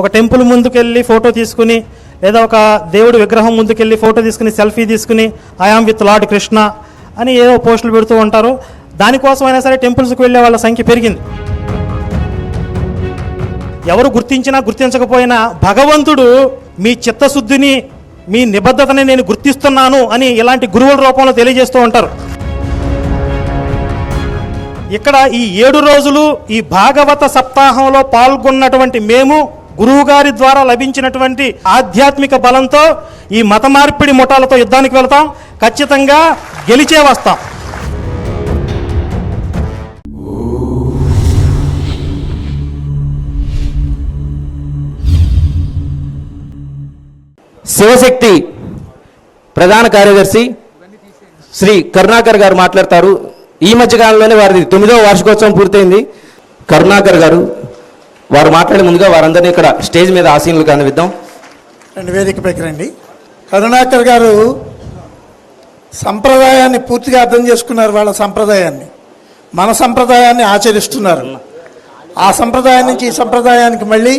ఒక టెంపుల్ ముందుకెళ్ళి ఫోటో తీసుకుని లేదా ఒక దేవుడి విగ్రహం ముందుకెళ్ళి ఫోటో తీసుకుని సెల్ఫీ తీసుకుని ఐఆమ్ విత్ లార్డ్ కృష్ణ అని ఏదో పోస్టులు పెడుతూ ఉంటారు. దానికోసమైనా సరే టెంపుల్స్కి వెళ్ళే వాళ్ళ సంఖ్య పెరిగింది. ఎవరు గుర్తించినా గుర్తించకపోయినా భగవంతుడు మీ చిత్తశుద్ధిని మీ నిబద్ధతని నేను గుర్తిస్తున్నాను అని ఇలాంటి గురువుల రూపంలో తెలియజేస్తూ ఉంటారు. ఇక్కడ ఈ ఏడు రోజులు ఈ భాగవత సప్తాహంలో పాల్గొన్నటువంటి మేము గురువుగారి ద్వారా లభించినటువంటి ఆధ్యాత్మిక బలంతో ఈ మత మార్పిడి ముఠాలతో యుద్ధానికి వెళతాం. ఖచ్చితంగా గెలిచే వస్తాం. శివశక్తి ప్రధాన కార్యదర్శి శ్రీ కరుణాకర్ గారు మాట్లాడతారు. ఈ మధ్య కాలంలోనే వారిది తొమ్మిదవ వార్షికోత్సవం పూర్తయింది. కరుణాకర్ గారు వారు మాట్లాడే ముందుగా వారందరినీ ఇక్కడ స్టేజ్ మీద ఆసీనులు కనిపిద్దాం రెండు వేదికపైకి రండి. కరుణాకర్ గారు సంప్రదాయాన్ని పూర్తిగా అర్థం చేసుకున్నారు వాళ్ళ సంప్రదాయాన్ని. మన సంప్రదాయాన్ని ఆచరిస్తున్నారు. ఆ సంప్రదాయం నుంచి ఈ సంప్రదాయానికి మళ్ళీ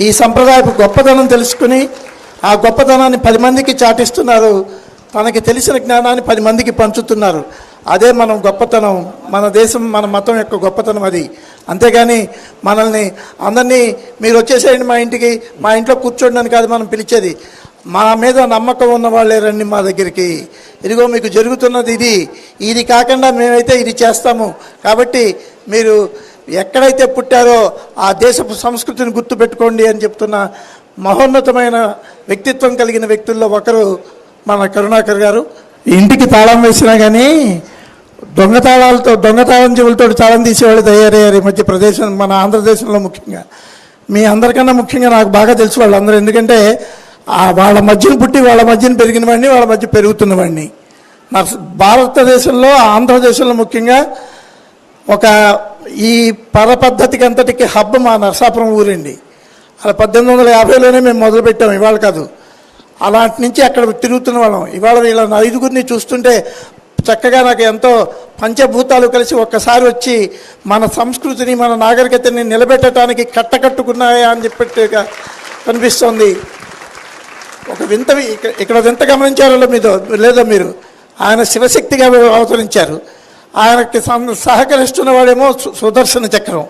ఈ సంప్రదాయపు గొప్పతనం తెలుసుకుని ఆ గొప్పతనాన్ని పది మందికి చాటిస్తున్నారు. తనకి తెలిసిన జ్ఞానాన్ని పది మందికి పంచుతున్నారు. అదే మనం గొప్పతనం మన దేశం మన మతం యొక్క గొప్పతనం అది. అంతేగాని మనల్ని అందరినీ మీరు వచ్చేసేయండి మా ఇంటికి మా ఇంట్లో కూర్చోండి అని కాదు మనం పిలిచేది. మా మీద నమ్మకం ఉన్న వాళ్ళే రండి మా దగ్గరికి. ఇదిగో మీకు జరుగుతున్నది ఇది. ఇది కాకుండా మేమైతే ఇది చేస్తాము. కాబట్టి మీరు ఎక్కడైతే పుట్టారో ఆ దేశపు సంస్కృతిని గుర్తుపెట్టుకోండి అని చెప్తున్న మహోన్నతమైన వ్యక్తిత్వం కలిగిన వ్యక్తుల్లో ఒకరు మన కరుణాకర్ గారు. ఇంటికి తాళం వేసినా కానీ దొంగ తాళాలతో దొంగ తాళం చెవులతో తాళం తీసేవాళ్ళు తయారయ్యారు ఈ మధ్య ప్రదేశం మన ఆంధ్రదేశంలో ముఖ్యంగా. మీ అందరికన్నా ముఖ్యంగా నాకు బాగా తెలుసు వాళ్ళందరూ. ఎందుకంటే వాళ్ళ మధ్యన పుట్టి వాళ్ళ మధ్యన పెరిగిన వాడిని వాళ్ళ మధ్య పెరుగుతున్న వాడిని. నాకు భారతదేశంలో ఆంధ్రదేశంలో ముఖ్యంగా ఒక ఈ పద పద్ధతికి అంతటికి హబ్ మా నరసాపురం ఊరండి. అలా పద్దెనిమిది వందల యాభైలోనే మేము మొదలుపెట్టాం ఇవాళ కాదు. అలాంటి నుంచి అక్కడ తిరుగుతున్న వాళ్ళం. ఇవాళ వీళ్ళ ఐదుగురిని చూస్తుంటే చక్కగా నాకు ఎంతో పంచభూతాలు కలిసి ఒక్కసారి వచ్చి మన సంస్కృతిని మన నాగరికతని నిలబెట్టడానికి కట్టకట్టుకున్నాయా అని చెప్పేట్టుగా కనిపిస్తోంది. ఒక వింత ఇక్కడ ఇక్కడ వింత గమనించారో మీదో లేదో మీరు. ఆయన శివశక్తిగా అవతరించారు. ఆయనకి సహకరిస్తున్న వాడేమో సు- సుదర్శన చక్రం.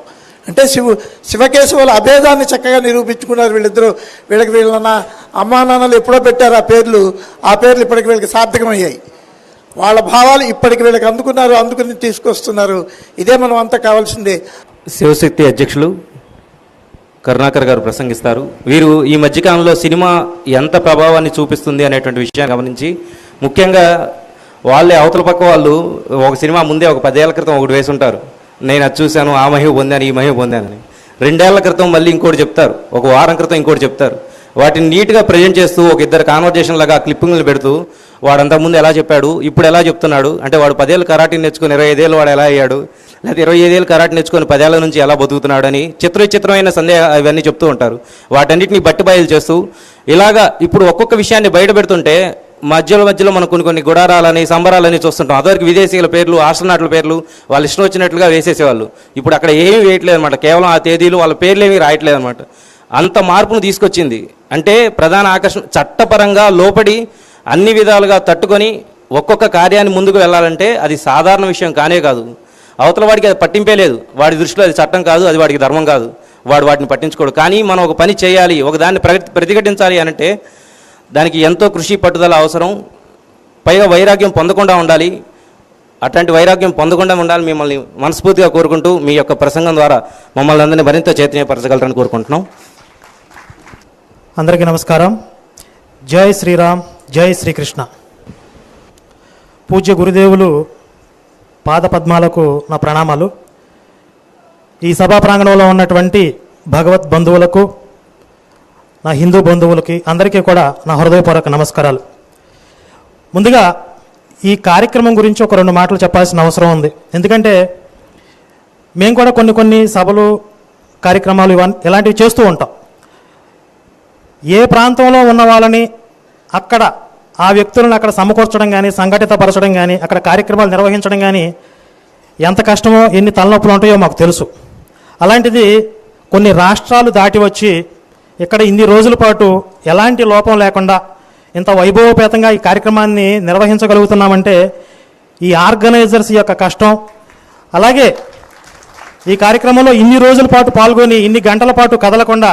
అంటే శివు శివకేశవుల అభేదాన్ని చక్కగా నిరూపించుకున్నారు వీళ్ళిద్దరూ. వీళ్ళకి వీళ్ళ నా అమ్మా నాన్నలు ఎప్పుడో పెట్టారు ఆ పేర్లు. ఆ పేర్లు ఇప్పటికి వీళ్ళకి సార్థకమయ్యాయి. వాళ్ళ భావాలు ఇప్పటికి వీళ్ళకి అందుకున్నారు అందుకుని తీసుకొస్తున్నారు. ఇదే మనం అంతా కావాల్సిందే. శివశక్తి అధ్యక్షులు కరుణాకర్ గారు ప్రసంగిస్తారు. వీరు ఈ మధ్యకాలంలో సినిమా ఎంత ప్రభావాన్ని చూపిస్తుంది అనేటువంటి విషయాన్ని గమనించి ముఖ్యంగా వాళ్ళే అవతల పక్క వాళ్ళు ఒక సినిమా ముందే ఒక పదేళ్ళ క్రితం ఒకటి వేసుంటారు. నేను అది చూశాను ఆ మహిమ పొందాను ఈ మహిమ పొందానని రెండేళ్ళ క్రితం మళ్ళీ ఇంకోటి చెప్తారు. ఒక వారం క్రితం ఇంకోటి చెప్తారు. వాటిని నీట్గా ప్రజెంట్ చేస్తూ ఒక ఇద్దరు కాన్వర్జేషన్ లాగా క్లిప్పింగ్లు పెడుతూ వాడు అంతకుముందు ఎలా చెప్పాడు ఇప్పుడు ఎలా చెప్తున్నాడు అంటే వాడు పదేళ్ళు కరాటే నేర్చుకుని ఇరవై ఐదేళ్ళు వాడు ఎలా అయ్యాడు లేదా ఇరవై ఐదేళ్ళు కరాటీ నేర్చుకుని పదేళ్ళ నుంచి ఎలా బతుకుతున్నాడు అని చిత్ర సందేహ ఇవన్నీ చెప్తూ ఉంటారు. వాటన్నిటిని బట్టి బయలు చేస్తూ ఇలాగా ఇప్పుడు ఒక్కొక్క విషయాన్ని బయట పెడుతుంటే మధ్యలో మధ్యలో మనం కొన్ని కొన్ని గుడారాలని సంబరాలని చూస్తుంటాం. అదివరకు విదేశీయుల పేర్లు ఆస్ట్రనాట్ల పేర్లు వాళ్ళు ఇష్టం వచ్చినట్లుగా వేసేసేవాళ్ళు. ఇప్పుడు అక్కడ ఏమీ వేయట్లేదు అనమాట కేవలం ఆ తేదీలు వాళ్ళ పేర్లు ఏమీ రాయట్లేదు అనమాట అంత మార్పును తీసుకొచ్చింది. అంటే ప్రధాన ఆకర్షణ చట్టపరంగా లోపడి అన్ని విధాలుగా తట్టుకొని ఒక్కొక్క కార్యాన్ని ముందుకు వెళ్ళాలంటే అది సాధారణ విషయం కానే కాదు. అవతల వాడికి అది పట్టింపే లేదు. వాడి దృష్టిలో అది చట్టం కాదు అది వాడికి ధర్మం కాదు. వాడు వాటిని పట్టించుకోడు. కానీ మనం ఒక పని చేయాలి ఒక దాన్ని ప్రగతి ప్రతిఘటించాలి అనంటే దానికి ఎంతో కృషి పట్టుదల అవసరం. పైగా వైరాగ్యం పొందకుండా ఉండాలి. అట్లాంటి వైరాగ్యం పొందకుండా ఉండాలి మిమ్మల్ని మనస్ఫూర్తిగా కోరుకుంటూ మీ యొక్క ప్రసంగం ద్వారా మమ్మల్ని అందరినీ మరింత చైతన్యపరచగలరని కోరుకుంటున్నాం. అందరికీ నమస్కారం. జై శ్రీరామ్. జై శ్రీకృష్ణ. పూజ్య గురుదేవులు పాద పద్మాలకు నా ప్రణామాలు. ఈ సభా ప్రాంగణంలో ఉన్నటువంటి భగవత్ బంధువులకు నా హిందూ బంధువులకి అందరికీ కూడా నా హృదయపూర్వక నమస్కారాలు. ముందుగా ఈ కార్యక్రమం గురించి ఒక రెండు మాటలు చెప్పాల్సిన అవసరం ఉంది. ఎందుకంటే మేము కూడా కొన్ని కొన్ని సభలు కార్యక్రమాలు ఇవన్నీ ఇలాంటివి చేస్తూ ఉంటాం. ఏ ప్రాంతంలో ఉన్న వాళ్ళని అక్కడ ఆ వ్యక్తులను అక్కడ సమకూర్చడం కానీ సంఘటితపరచడం కానీ అక్కడ కార్యక్రమాలు నిర్వహించడం కానీ ఎంత కష్టమో ఎన్ని తలనొప్పులు ఉంటాయో మాకు తెలుసు. అలాంటిది కొన్ని రాష్ట్రాలు దాటి వచ్చి ఇక్కడ ఇన్ని రోజుల పాటు ఎలాంటి లోపం లేకుండా ఇంత వైభవపేతంగా ఈ కార్యక్రమాన్ని నిర్వహించగలుగుతున్నామంటే ఈ ఆర్గనైజర్స్ యొక్క కష్టం. అలాగే ఈ కార్యక్రమంలో ఇన్ని రోజుల పాటు పాల్గొని ఇన్ని గంటల పాటు కదలకుండా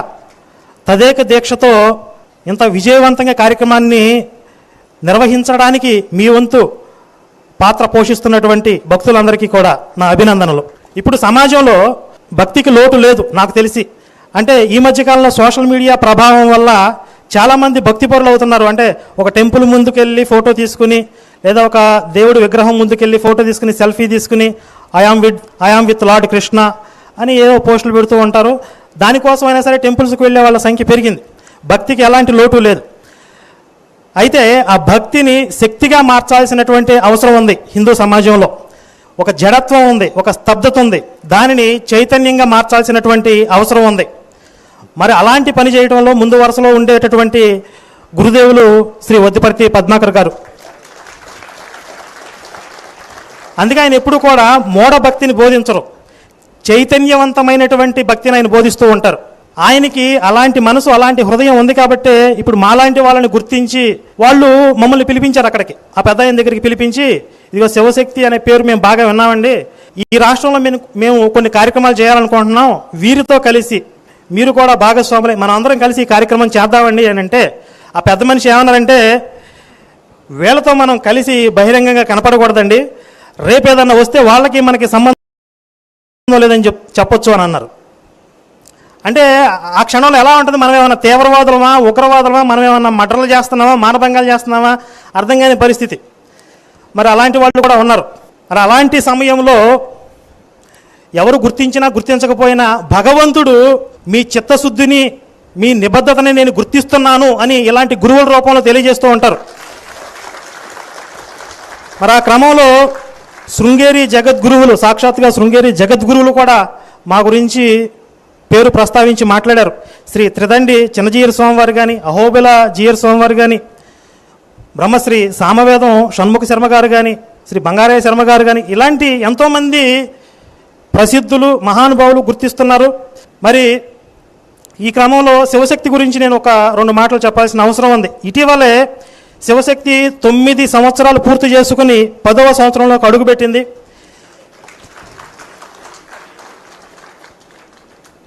తదేక దీక్షతో ఇంత విజయవంతంగా కార్యక్రమాన్ని నిర్వహించడానికి మీ వంతు పాత్ర పోషిస్తున్నటువంటి భక్తులందరికీ కూడా నా అభినందనలు. ఇప్పుడు సమాజంలో భక్తికి లోటు లేదు నాకు తెలిసి. అంటే ఈ మధ్యకాలంలో సోషల్ మీడియా ప్రభావం వల్ల చాలామంది భక్తి పరులు అవుతున్నారు అంటే ఒక టెంపుల్ ముందుకెళ్ళి ఫోటో తీసుకుని లేదా ఒక దేవుడి విగ్రహం ముందుకెళ్ళి ఫోటో తీసుకుని సెల్ఫీ తీసుకుని I am with I am with lord Krishna అని ఏదో పోస్టులు పెడుతూ ఉంటారు. దానికోసమైనా సరే టెంపుల్స్కి వెళ్ళే వాళ్ళ సంఖ్య పెరిగింది. భక్తికి ఎలాంటి లోటు లేదు. అయితే ఆ భక్తిని శక్తిగా మార్చాల్సినటువంటి అవసరం ఉంది హిందూ సమాజంలో. ఒక జడత్వం ఉంది ఒక స్తబ్దత ఉంది. దానిని చైతన్యంగా మార్చాల్సినటువంటి అవసరం ఉంది. మరి అలాంటి పని చేయడంలో ముందు వరుసలో ఉండేటటువంటి గురుదేవులు శ్రీ వద్దిపర్తి పద్మాకర్ గారు. అందుకే ఆయన ఎప్పుడు కూడా మూఢ భక్తిని బోధించరు. చైతన్యవంతమైనటువంటి భక్తిని ఆయన బోధిస్తూ ఉంటారు. ఆయనకి అలాంటి మనసు అలాంటి హృదయం ఉంది కాబట్టే ఇప్పుడు మాలాంటి వాళ్ళని గుర్తించి వాళ్ళు మమ్మల్ని పిలిపించారు అక్కడికి. ఆ పెద్ద ఆయన దగ్గరికి పిలిపించి ఇదిగో శివశక్తి అనే పేరు మేము బాగా విన్నామండి. ఈ రాష్ట్రంలో మేము మేము కొన్ని కార్యక్రమాలు చేయాలనుకుంటున్నాం. వీరితో కలిసి మీరు కూడా భాగస్వాములై మనం అందరం కలిసి ఈ కార్యక్రమం చేద్దామండి అని అంటే ఆ పెద్ద మనిషి ఏమన్నారంటే వీళ్ళతో మనం కలిసి బహిరంగంగా కనపడకూడదండి. రేపు ఏదన్నా వస్తే వాళ్ళకి మనకి సంబంధం లేదని చెప్ చెప్పొచ్చు అని అన్నారు. అంటే ఆ క్షణంలో ఎలా ఉంటుంది? మనం ఏమైనా తీవ్రవాదులమా ఉగ్రవాదులమా? మనం ఏమైనా మటర్లు చేస్తున్నామా మానభంగాలు చేస్తున్నామా? అర్థం కాని పరిస్థితి. మరి అలాంటి వాళ్ళు కూడా ఉన్నారు. మరి అలాంటి సమయంలో ఎవరు గుర్తించినా గుర్తించకపోయినా భగవంతుడు మీ చిత్తశుద్ధిని మీ నిబద్ధతని నేను గుర్తిస్తున్నాను అని ఇలాంటి గురువుల రూపంలో తెలియజేస్తూ ఉంటారు. మరి ఆ క్రమంలో శృంగేరి జగద్గురువులు సాక్షాత్గా శృంగేరి జగద్గురువులు కూడా మా గురించి పేరు ప్రస్తావించి మాట్లాడారు. శ్రీ త్రిదండి చిన్నజీయర్ స్వామివారు కానీ అహోబిల జీయర్ స్వామివారు కానీ బ్రహ్మశ్రీ సామవేదం షణ్ముఖ శర్మ గారు కానీ శ్రీ బంగారయ్య శర్మ గారు కానీ ఇలాంటి ఎంతోమంది ప్రసిద్ధులు మహానుభావులు గుర్తిస్తున్నారు. మరి ఈ క్రమంలో శివశక్తి గురించి నేను ఒక రెండు మాటలు చెప్పాల్సిన అవసరం ఉంది. ఇటీవలే శివశక్తి తొమ్మిది సంవత్సరాలు పూర్తి చేసుకుని పదవ సంవత్సరంలోకి అడుగుపెట్టింది.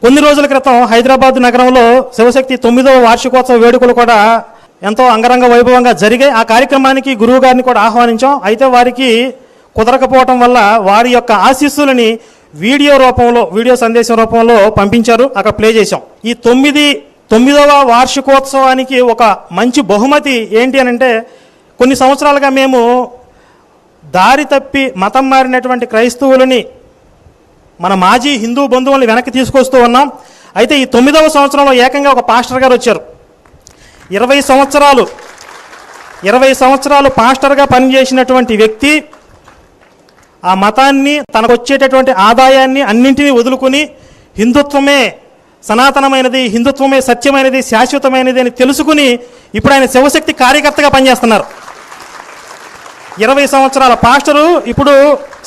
కొన్ని రోజుల క్రితం హైదరాబాద్ నగరంలో శివశక్తి తొమ్మిదవ వార్షికోత్సవ వేడుకలు కూడా ఎంతో అంగరంగ వైభవంగా జరిగాయి. ఆ కార్యక్రమానికి గురువు గారిని కూడా ఆహ్వానించాం. అయితే వారికి కుదరకపోవటం వల్ల వారి యొక్క ఆశీస్సులని వీడియో రూపంలో వీడియో సందేశం రూపంలో పంపించారు. అక్కడ ప్లే చేశాం. ఈ తొమ్మిది తొమ్మిదవ వార్షికోత్సవానికి ఒక మంచి బహుమతి ఏంటి అని అంటే కొన్ని సంవత్సరాలుగా మేము దారి తప్పి మతం మారినటువంటి క్రైస్తవులని మన మాజీ హిందూ బంధువుల్ని వెనక్కి తీసుకొస్తూ ఉన్నాం. అయితే ఈ తొమ్మిదవ సంవత్సరంలో ఏకంగా ఒక పాస్టర్ గారు వచ్చారు. ఇరవై సంవత్సరాలు ఇరవై సంవత్సరాలు పాస్టర్గా పనిచేసినటువంటి వ్యక్తి ఆ మతాన్ని తనకు వచ్చేటటువంటి ఆదాయాన్ని అన్నింటినీ వదులుకుని హిందుత్వమే సనాతనమైనది హిందుత్వమే సత్యమైనది శాశ్వతమైనది అని తెలుసుకుని ఇప్పుడు ఆయన శివశక్తి కార్యకర్తగా పనిచేస్తున్నారు. ఇరవై సంవత్సరాల పాస్టరు ఇప్పుడు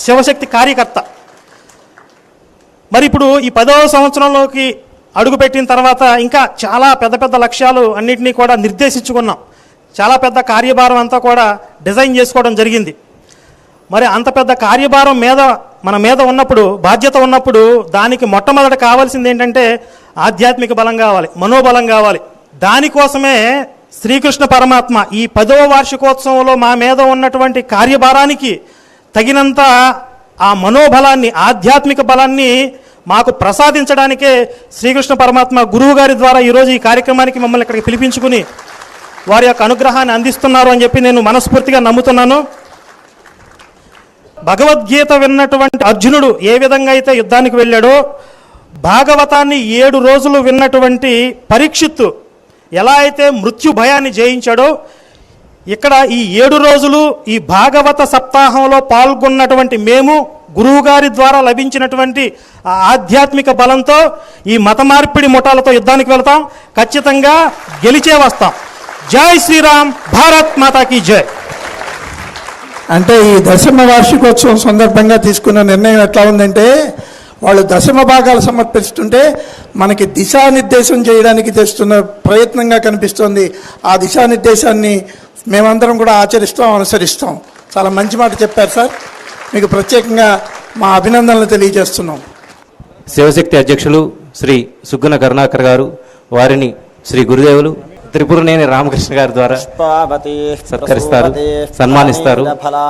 శివశక్తి కార్యకర్త. మరి ఇప్పుడు ఈ పదవ సంవత్సరంలోకి అడుగుపెట్టిన తర్వాత ఇంకా చాలా పెద్ద పెద్ద లక్ష్యాలు అన్నింటినీ కూడా నిర్దేశించుకున్నాం. చాలా పెద్ద కార్యభారం అంతా కూడా డిజైన్ చేసుకోవడం జరిగింది. మరి అంత పెద్ద కార్యభారం మీద మన మీద ఉన్నప్పుడు బాధ్యత ఉన్నప్పుడు దానికి మొట్టమొదట కావాల్సింది ఏంటంటే ఆధ్యాత్మిక బలం కావాలి మనోబలం కావాలి. దానికోసమే శ్రీకృష్ణ పరమాత్మ ఈ పదవ వార్షికోత్సవంలో మా మీద ఉన్నటువంటి కార్యభారానికి తగినంత ఆ మనోబలాన్ని ఆధ్యాత్మిక బలాన్ని మాకు ప్రసాదించడానికే శ్రీకృష్ణ పరమాత్మ గురువు గారి ద్వారా ఈరోజు ఈ కార్యక్రమానికి మమ్మల్ని ఇక్కడికి పిలిపించుకుని వారి యొక్క అనుగ్రహాన్ని అందిస్తున్నారు అని చెప్పి నేను మనస్ఫూర్తిగా నమ్ముతున్నాను. భగవద్గీత విన్నటువంటి అర్జునుడు ఏ విధంగా అయితే యుద్ధానికి వెళ్ళాడో భాగవతాన్ని ఏడు రోజులు విన్నటువంటి పరీక్షిత్తు ఎలా అయితే మృత్యు భయాన్ని జయించాడో ఇక్కడ ఈ ఏడు రోజులు ఈ భాగవత సప్తాహంలో పాల్గొన్నటువంటి మేము గురువుగారి ద్వారా లభించినటువంటి ఆధ్యాత్మిక బలంతో ఈ మత మార్పిడి ముఠాలతో యుద్ధానికి వెళతాం. ఖచ్చితంగా గెలిచే వస్తాం. జై శ్రీరామ్ భారత్ మాతాకి జై. అంటే ఈ దశమ వార్షికోత్సవం సందర్భంగా తీసుకున్న నిర్ణయం ఎట్లా ఉందంటే వాళ్ళు దశమ భాగాలు సమర్పిస్తుంటే మనకి దిశానిర్దేశం చేయడానికి తెస్తున్న ప్రయత్నంగా కనిపిస్తోంది. ఆ దిశానిర్దేశాన్ని మేమందరం కూడా ఆచరిస్తాం అనుసరిస్తాం. చాలా మంచి మాట చెప్పారు సార్. మీకు ప్రత్యేకంగా మా అభినందనలు తెలియజేస్తున్నాం. శివశక్తి అధ్యక్షులు శ్రీ సుగ్గున కరుణాకర్ గారు వారిని శ్రీ గురుదేవులు త్రిపురనేని రామకృష్ణ గారి ద్వారా సత్కరిస్తారు సన్మానిస్తారు.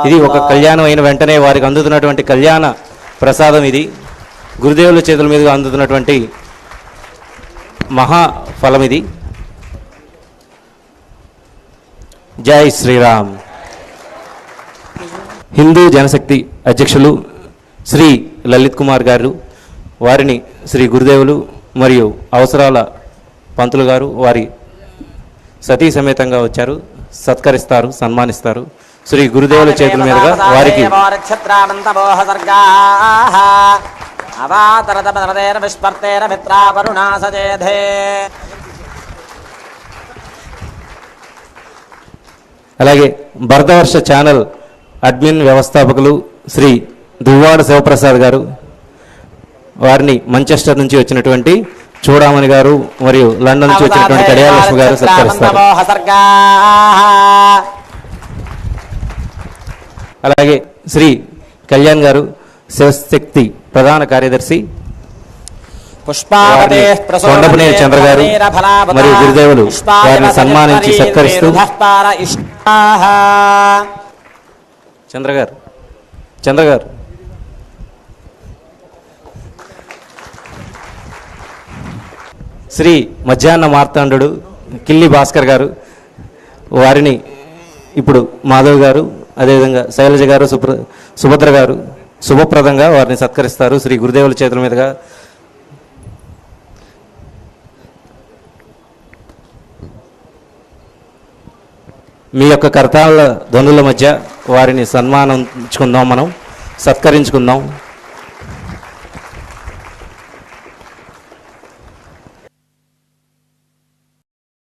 ఇది ఒక కళ్యాణం అయిన వెంటనే వారికి అందుతున్నటువంటి కళ్యాణ ప్రసాదం ఇది. గురుదేవుల చేతుల మీదుగా అందుతున్నటువంటి మహా ఫలం ఇది. జై శ్రీరామ్. హిందూ జనశక్తి అధ్యక్షులు శ్రీ లలిత్ కుమార్ గారు వారిని శ్రీ గురుదేవులు మరియు అవసరాల పంతులు గారు వారి సతీ సమేతంగా వచ్చారు సత్కరిస్తారు సన్మానిస్తారు. శ్రీ గురుదేవుల చేతుల మీదుగా వారికి అవాతరతేన విస్పర్తేన మిత్రావరుణా సజేధే అలాగే భరతవర్ష ఛానల్ అడ్మిన్ వ్యవస్థాపకులు శ్రీ దువ్వాడ శివప్రసాద్ గారు వారిని మంచెస్టర్ నుంచి వచ్చినటువంటి చూడామణి గారు మరియు లండన్ నుంచి వచ్చినటువంటి కడియాల లక్ష్మి గారు సత్కరిస్తారు. అలాగే శ్రీ కళ్యాణ్ గారు శివశక్తి ప్రధాన కార్యదర్శి సొండపనేని చంద్ర గారు మరియు గురుదేవులు వారిని సన్మానించి సత్కరిస్తూ చంద్ర గారు చంద్ర గారు శ్రీ మధ్యాహ్న మార్తాండు కిల్లి భాస్కర్ గారు వారిని ఇప్పుడు మాధవ్ గారు అదేవిధంగా శైలజ గారు సుప్ర సుభద్ర గారు శుభప్రదంగా వారిని సత్కరిస్తారు. శ్రీ గురుదేవుల చేతుల మీదుగా మీ యొక్క కర్తాల ధ్వనుల మధ్య వారిని సన్మానించుకుందాం మనం సత్కరించుకుందాం.